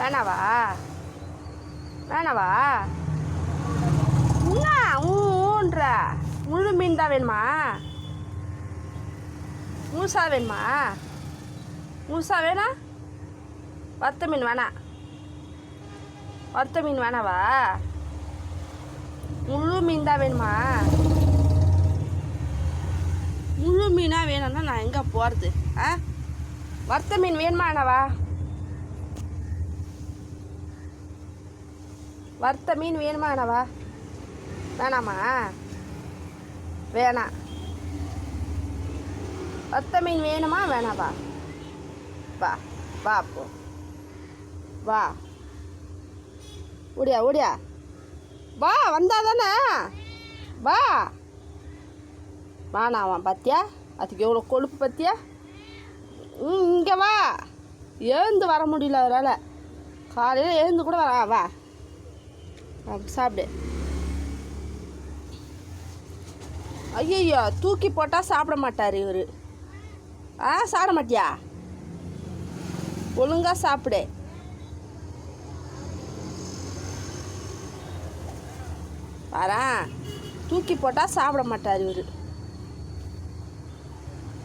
வேணாவா? வேணாவா? என்ன ஊன்ற. முழு மீன் தான் வேணுமா? முழுசா வேணுமா? முழுசா வேணா? வத்த மீன் வேணாம் வத்த மீன் வேணாவா? முழு மீன் தான் வேணுமா? முழு மீனாக வேணும்னா நான் எங்கே போகிறது ஆ? வறுத்த மீன் வேணுமா வறுத்த மீன் வேணுமா வேணாவா வேணாமா? வேணாம். வறுத்த மீன் வேணுமா? வேணாவா வா வா அப்போ வா. ஓடியா ஓடியா. வா வந்தா தானே வா வானாவான் பார்த்தியா அதுக்கு எவ்வளோ கொழுப்பு பார்த்தியா ம் இங்கே வா. எழுந்து வர முடியல அதனால் காலையில் எழுந்து கூட வரா வா. சாப்பிடு. ஐயய்யோ தூக்கி போட்டால் சாப்பிட மாட்டார் இவர். ஆ சாப்பிட மாட்டியா? ஒழுங்காக சாப்பிடு. வரேன் தூக்கி போட்டால் சாப்பிட மாட்டார் இவர்.